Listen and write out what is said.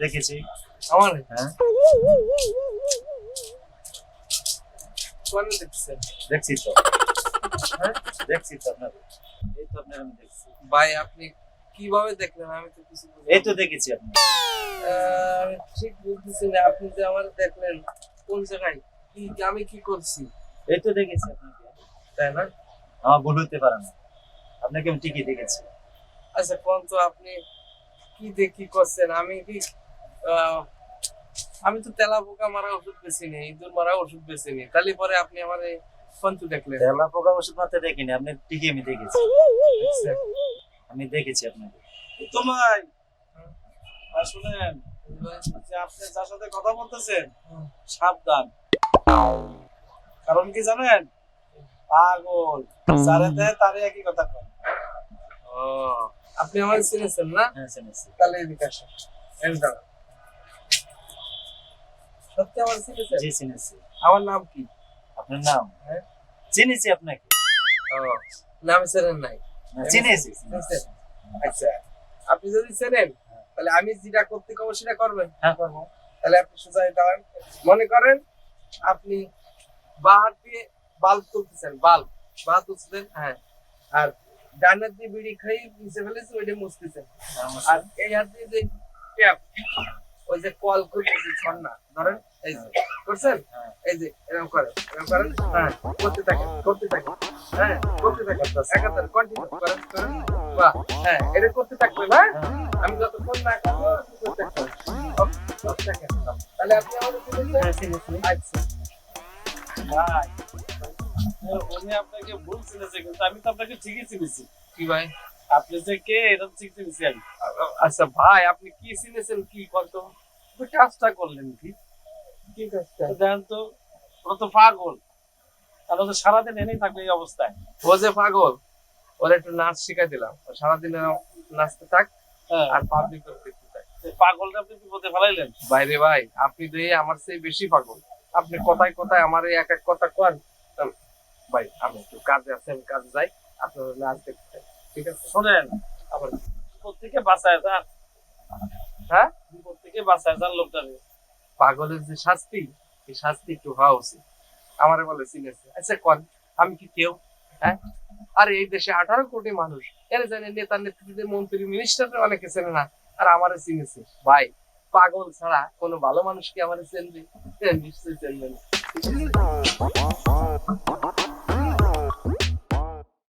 দেখেছি আমার হ্যাঁ। দেখছি তো। হ্যাঁ? দেখছি তো আপনাকে এই তো আপনার আমি দেখছি। ভাই আপনি কীভাবে দেখলেন? আমি তো কিছু এই তো দেখেছি আপনি। ঠিক বুঝতেছি না। আপনি যে আমার দেখলেন কোন জায়গায়? কি আমি কি করছি? এই তো দেখেছি আপনাকে। তাই না? আমার ভুল হতে পারে না। আপনাকে আমি ঠিকই দেখেছি। আচ্ছা কোন তো আপনি কি দেখি করছেন? আমি কি আহ, আমি তো তেলা পোকা মারা ওষুধ বেশি নেই ইঁদুর মারা ওষুধ বেশি নেই। তাহলে পরে আপনি আমার কোন তো দেখলেন? তেলা পোকা ওষুধ মাত্র দেখিনি আপনি ঠিকই আমি দেখেছি। আমি দেখেছি আপনাকে। তোমায় আর শুনেন যে আপনি যার সাথে কথা বলতেছেন সাবধান। কারণ কি জানেন? পাগল। যারে দেয় তারে একই কথা কয়। ও আপনি আমার চিনেছেন না? হ্যাঁ শুনেছি তাহলে এদিকে আসেন। এই সত্যি আমার চিনেছেন? জি চিনেছি। আমার নাম কি? আপনার নাম? হ্যাঁ? চিনেছি আপনাকে। ও নাম চেনেন নাই? চিনেছি আচ্ছা। আপনি যদি চেনেন তাহলে আমি যেটা করতে কব সেটা করবেন। হ্যাঁ। করব তাহলে আপনি সোজা দাঁড়ান। মনে করেন আপনি বাঁ হাত দিয়ে বাল্ব তুলতেছেন বাল্ব বা তুলছেন হ্যাঁ। আর ডান হাত দিয়ে বিড়ি খাই ফেলেছে ওইটা মুছতেছেন। আর এই হাত দিয়ে যে ট্যাপ ওই যে কল করতেছে ছন্না ধরেন এই যে করছেন? হ্যাঁ। এই যে এরকম করেন এরকম করেন হ্যাঁ করতে থাকেন করতে থাকেন হ্যাঁ করতে থাকেন একাধারে কন্টিনিউ করেন করেন বাহ হ্যাঁ এটা করতে থাকবেন হ্যাঁ? আমি যতক্ষণ না করব করতে থাকবেন। তাহলে আপনি আমাদের চিনেছেন? চিনেছি। ভাই উনি আপনাকে ভুল চিনেছে কিন্তু আমি তো আপনাকে ঠিকই চিনেছি কি ভাই আপনি যে কে এটা ঠিক চিনেছি আমি আচ্ছা ভাই আপনি কি চিনেছেন কি কত কাজটা করলেন কি কি কাজটা তো তো ও তো পাগল তাহলে তো সারাদিন এনেই থাকবে এই অবস্থায় ও যে পাগল ওর একটু নাচ শিখাই দিলাম সারাদিন নাচতে থাক হ্যাঁ আর পাবলিক এই পাগলটা আপনি বিপদে ফেলাইলেন? বাইরে ভাই আপনি তো আমার চেয়ে বেশি পাগল। আপনি কোথায় কোথায় আমার এক এক কথা কন। ভাই আমি একটু কাজে আছি আমি কাজে যাই। আপনার ঠিক আছে? শোনেন আবার বিপদ থেকে বাঁচায় যান। হ্যাঁ? বিপদ থেকে বাঁচায় যান পাগলের যে শাস্তি এই শাস্তি একটু হওয়া উচিত। আমারে বলে চিনেছে। আচ্ছা কন আমি কি কেউ? হ্যাঁ? আর এই দেশে আঠারো কোটি মানুষ। এর জানে নেতা নেত্রীদের মন্ত্রী মিনিস্টার অনেকে চেনে না। আর আমারে চিনেছে। ভাই পাগল ছাড়া কোনো ভালো মানুষকে আমারে চেনবে? নিশ্চয়ই চেনবে না।